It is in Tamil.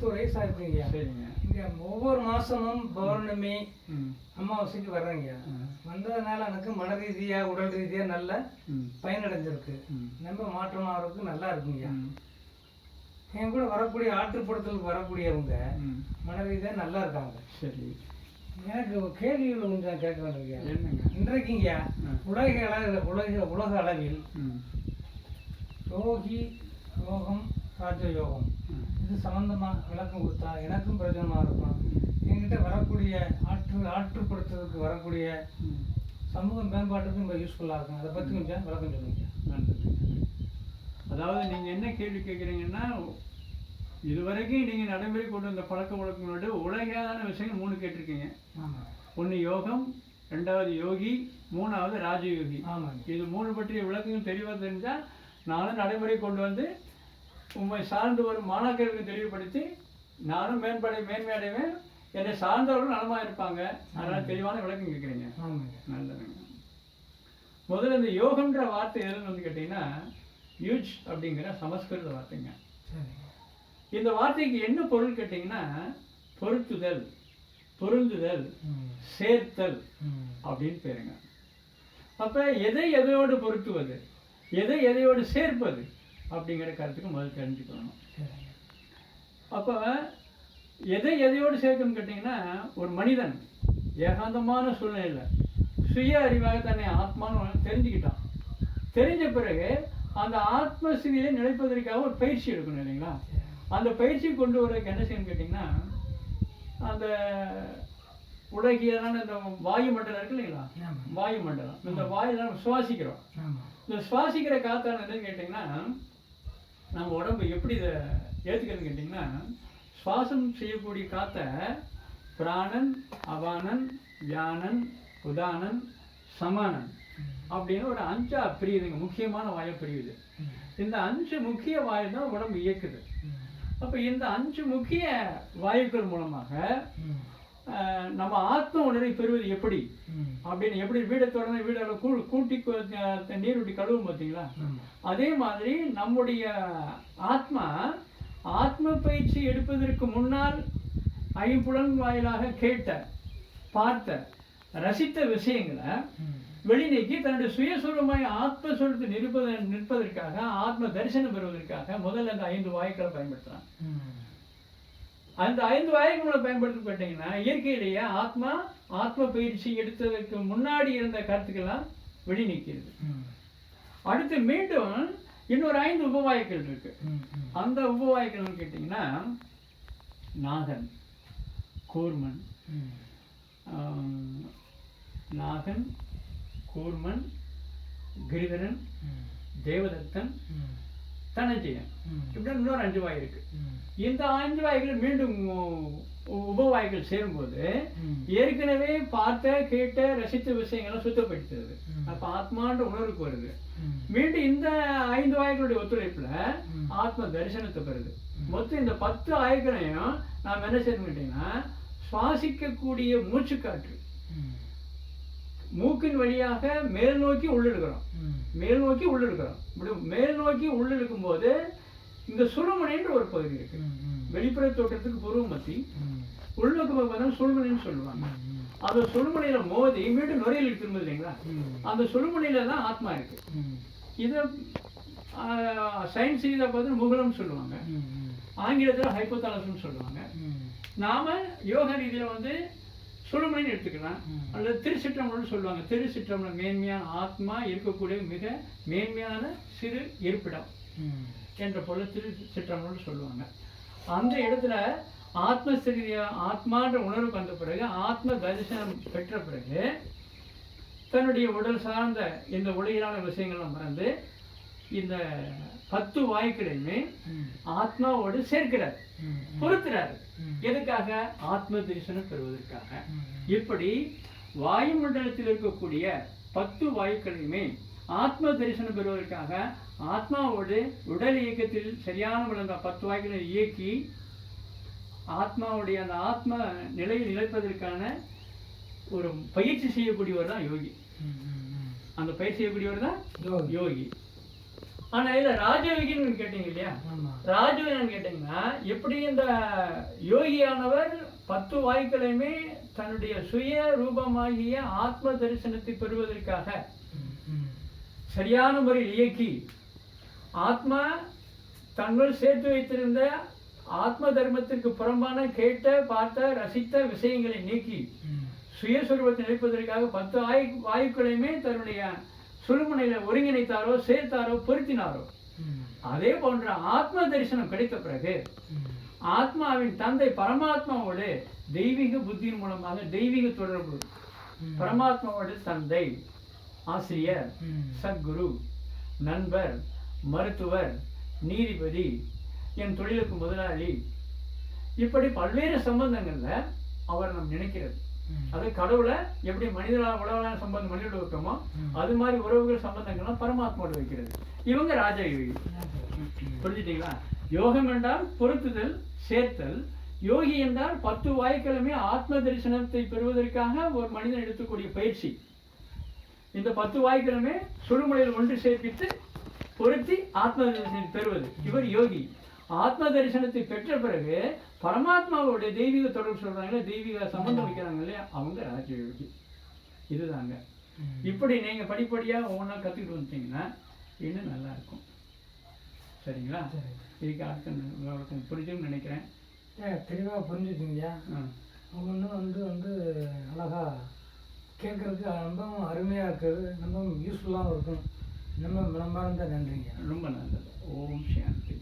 ஆகுதுங்க சரிங்க. இங்க ஒவ்வொரு மாசமும் பௌர்ணமி அமாவாசைக்கு வர்றேங்க. வந்ததுனால எனக்கு மன ரீதியா உடல் ரீதியா நல்ல பயனடைஞ்சிருக்கு. ரொம்ப மாற்றமாகறதுக்கு நல்லா இருக்குங்க என் கூட வரக்கூடிய ஆற்றுப்படுத்தலுக்கு வரக்கூடியவங்க மன ரீதியா நல்லா இருக்காங்க. சரி. எனக்கு கேள்விகள் கொஞ்சம் கேட்க வேண்டிய இன்றைக்குங்க. உலக அளவு உலக உலக அளவில் ம். யோகி யோகம் ராஜயோகம் இது சம்பந்தமா விளக்கம் கொடுத்தா எனக்கும் பிரயோஜனமா இருக்கும். என்கிட்ட வரக்கூடிய ஆற்று ஆற்றுப்படுத்துறதுக்கு வரக்கூடிய சமூக மேம்பாட்டுக்கு ரொம்ப யூஸ்ஃபுல்லாக இருக்கும். அதை பற்றி கொஞ்சம் விளக்கம் சொல்லுங்க. அதாவது நீங்கள் என்ன கேள்வி கேட்குறீங்கன்னா இதுவரைக்கும் நீங்கள் நடைமுறை கொண்டு வந்த பழக்க வழக்கங்களோட உலகான விஷயங்கள் மூணு கேட்டிருக்கீங்க. ஆமாம் ஒன்று யோகம் ரெண்டாவது யோகி மூணாவது ராஜயோகி. இது மூணு பற்றிய விளக்கங்கள் தெளிவாக தெரிஞ்சால் நானும் நடைமுறை கொண்டு வந்து உண்மை சார்ந்து வரும் மாணாக்கருக்கு தெளிவுபடுத்தி நானும் மேம்படை மேன்மை அடைவேன் என்னை சார்ந்தவர்களும் நலமாக இருப்பாங்க அதனால் தெளிவான விளக்கம் கேட்குறீங்க. நல்லதுங்க. முதல்ல இந்த யோகம்ன்ற வார்த்தை எதுன்னு வந்து கேட்டிங்கன்னா யூஜ் அப்படிங்கிற சமஸ்கிருத வார்த்தைங்க. இந்த வார்த்தைக்கு என்ன பொருள் கேட்டிங்கன்னா பொருத்துதல் பொருந்துதல் சேர்த்தல் அப்படின்னு பேருங்க. அப்போ எதை எதையோடு பொருத்துவது? எதை எதையோடு சேர்ப்பது? அப்படிங்கிற கருத்துக்கு முதல் தெரிஞ்சுக்கணும். அப்போ எதை எதையோடு சேர்க்கணும்னு கேட்டிங்கன்னா ஒரு மனிதன் ஏகாந்தமான சூழ்நிலையில் சுய அறிவாக தன்னை ஆத்மான்னு தெரிஞ்சுக்கிட்டான். தெரிஞ்ச பிறகு அந்த ஆத்மஸ்திதியை நிலைப்பதற்காக ஒரு பயிற்சி எடுக்கணும் இல்லைங்களா? அந்த பயிற்சி கொண்டு வரதுக்கு என்ன செய்யணும்னு கேட்டிங்கன்னா அந்த உலகியலான இந்த வாயு மண்டலம் இருக்கு இல்லைங்களா? ஆமாம் வாயு மண்டலம் இந்த வாயுல நம்ம சுவாசிக்கிறோம். இந்த சுவாசிக்கிற காத்தான என்னன்னு கேட்டிங்கன்னா நம்ம உடம்பு எப்படி இதை ஏற்றுக்கிறதுன்னு கேட்டிங்கன்னா சுவாசம் செய்யக்கூடிய காற்றை பிராணன் அபானன் வியானன் உதானன் சமானன் அப்படின்னு ஒரு அஞ்சா பிரியுதுங்க. முக்கியமான வாயு பிரியுது. இந்த அஞ்சு முக்கிய வாயு தான் உடம்பு இயக்குது. அப்போ இந்த அஞ்சு முக்கிய வாயுக்கள் மூலமாக நம்ம ஆத்ம உணர்வை பெறுவது எப்படி? அப்படின்னு எப்படி வீடை திறந்து வீடை கூ கூட்டி கு- அஹ் நீர் ஊட்டி கழுவும் பார்த்தீங்களா அதே மாதிரி நம்முடைய ஆத்மா ஆத்ம பயிற்சி எடுப்பதற்கு முன்னால் ஐம்புலன் வாயிலாக கேட்ட பார்த்த ரசித்த விஷயங்களை வெளிநீக்கி தன்னுடைய சுயசுரமாய் ஆத்ம சொல்லுக்கு நிற்பத நிற்பதற்காக ஆத்ம தரிசனம் பெறுவதற்காக முதல்ல அந்த ஐந்து வாயுக்களை பயன்படுத்துறான். ம். அந்த ஐந்து வாயுக்களை பயன்படுத்தி பார்த்தீங்கன்னா இயற்கையிலேயே ஆத்மா ஆத்ம பயிற்சி எடுத்ததற்கு முன்னாடி இருந்த கருத்துக்கெல்லாம் வெளிநீக்கிறது ம். அடுத்து மீண்டும் இன்னொரு ஐந்து உபவாயுக்கள் இருக்கு. அந்த உபவாயுக்கள்னு கேட்டிங்கன்னா நாகன் கூர்மன் நாகன் கூர்மன் கிரிதரன் தேவதத்தன் ம் தனஞ்சயன் ம். இப்படி இன்னொரு அஞ்சு வாய் இருக்கு. இந்த அஞ்சு வாய்கள் மீண்டும் உபவாய்கள் சேரும்போது ஏற்கனவே பார்த்த கேட்ட ரசித்த விஷயங்களை சுத்தப்படுத்துறது. அப்ப ஆத்மான்ற உணர்வுக்கு வருது. மீண்டும் இந்த ஐந்து வாயுக்களுடைய ஒத்துழைப்புல. ஆத்ம தரிசனத்தை பெறுது. மொத்தம் இந்த பத்து ஆயுக்களையும் நாம் என்ன செய்யணும் கேட்டீங்கன்னா சுவாசிக்கக்கூடிய மூச்சுக்காற்று. மூக்கின் வழியாக மேல் நோக்கி உள்ளெடுக்கிறோம் மேல் நோக்கி உள்ளெடுக்கிறோம் இப்படி மேல் நோக்கி உள்ளெடுக்கும் போது இந்த சுழுமுனைன்ற ஒரு பகுதி இருக்கு. வெளிப்புற தோற்றத்துக்கு புருவ மத்தி. உள்நோக்கு பார்த்தா சுழுமுனைன்னு சொல்லுவாங்க. அந்த சுழுமுனையில மோதி மீண்டும் நுரையீரல் திரும்புது இல்லைங்களா? அந்த சுழுமுனையில தான் ஆத்மா இருக்கு. இதை சயின்ஸ் இதை பார்த்து முகலம்னு சொல்லுவாங்க. ஆங்கிலத்தில் ஹைப்போதாலஸ்னு சொல்லுவாங்க. நாம யோக ரீதியில வந்து சுழுமுனைன்னு எடுத்துக்கலாம். அல்லது திருச்சிற்றம்பலம்னு சொல்லுவாங்க. திருச்சிற்றம்பலம் மேன்மையான ஆத்மா இருக்கக்கூடிய மிக மேன்மையான சிறு இருப்பிடம் என்ற பொருள் திரு சிற்றம்பலம்னு சொல்லுவாங்க. அந்த இடத்துல ஆத்மஸ்திரிய ஆத்மான்ற உணர்வுக்கு வந்த பிறகு ஆத்ம தரிசனம் பெற்ற பிறகு தன்னுடைய உடல் சார்ந்த இந்த உலகிலான விஷயங்கள்லாம் மறந்து இந்த பத்து வாயுக்களையுமே ஆத்மாவோடு சேர்க்கிறார் பொருத்துறாரு. எதுக்காக? ஆத்ம தரிசனம் பெறுவதற்காக. இப்படி வாயுமண்டலத்தில் இருக்கக்கூடிய பத்து வாயுக்களையுமே ஆத்ம தரிசனம் பெறுவதற்காக ஆத்மாவோடு உடல் இயக்கத்தில் சரியான விளங்க பத்து வாயுக்களை இயக்கி ஆத்மாவுடைய அந்த ஆத்ம நிலையில் நிலைப்பதற்கான ஒரு பயிற்சி செய்யக்கூடியவர் தான் யோகி. அந்த பயிற்சி செய்யக்கூடியவர் தான் யோகி. ஆனா இதுல ராஜயோகின்னு கேட்டீங்க இல்லையா ஆமா ராஜயோகின்னு கேட்டீங்கன்னா எப்படி இந்த யோகியானவர் பத்து வாய்க்களையுமே தன்னுடைய சுய ரூபமாகிய ஆத்ம தரிசனத்தை பெறுவதற்காக. சரியான முறையில் இயக்கி ஆத்மா தங்கள் சேர்த்து வைத்திருந்த ஆத்ம தர்மத்திற்கு புறம்பான கேட்ட பார்த்த ரசித்த விஷயங்களை நீக்கி. சுயஸ்வரூபத்தை நினைப்பதற்காக பத்து ஆய் வாயுக்களையுமே தன்னுடைய சுழுமுனையில ஒருங்கிணைத்தாரோ சேர்த்தாரோ பொருத்தினாரோ. அதே போன்ற ஆத்ம தரிசனம் கிடைத்த பிறகு. ஆத்மாவின் தந்தை பரமாத்மாவோடு தெய்வீக புத்தியின் மூலமாக தெய்வீக தொடர்பு. பரமாத்மாவோட தந்தை ஆசிரியர். சத்குரு நண்பர் மருத்துவர் நீதிபதி என் தொழிலுக்கு முதலாளி இப்படி பல்வேறு சம்பந்தங்கள்ல அவர் நாம் நினைக்கிறது. அது கடவுளை எப்படி மனிதனால உலகளான சம்பந்தம் மனிதோட வைக்கோமோ. அது மாதிரி உறவுகள் சம்பந்தங்கள்லாம் பரமாத்மாவோட வைக்கிறது. இவங்க ராஜயோகி. புரிஞ்சுட்டீங்களா? யோகம் என்றால் பொருத்துதல் சேர்த்தல். யோகி என்றால் பத்து வாய்க்கிழமை ஆத்ம தரிசனத்தை பெறுவதற்காக ஒரு மனிதன் எடுத்துக்கூடிய பயிற்சி. இந்த பத்து வாய்க்கிழமை சுழுமுறையில் ஒன்று சேர்ப்பித்து பொருத்தி ஆத்ம தரிசனத்தை பெறுவது. இவர் யோகி. ஆத்ம தரிசனத்தை பெற்ற பிறகு பரமாத்மாவோட தெய்வீக தொடர்பு சொல்றாங்க தெய்வீக சம்பந்தம் வைக்கிறாங்க இல்லையா? அவங்க ராஜயோகி இதுதாங்க. இப்படி நீங்க படிப்படியா ஒவ்வொன்றா கத்துக்கிட்டு வந்துட்டீங்கன்னா இன்னும் நல்லா இருக்கும். சரிங்களா? சரி. இதுக்கு அர்த்தம் புரிஞ்சுன்னு நினைக்கிறேன். ஏ, தெளிவா புரிஞ்சுச்சுங்கய்யா ஆ. ஒவ்வொன்றும் வந்து வந்து அழகா கேட்கறதுக்கு ரொம்ப அருமையாக இருக்குது. ரொம்ப யூஸ்ஃபுல்லாகவும் இருக்கும். நம்ம மனமார்ந்த நன்றிங்க ரொம்ப நல்லது ஓம் சாந்தி.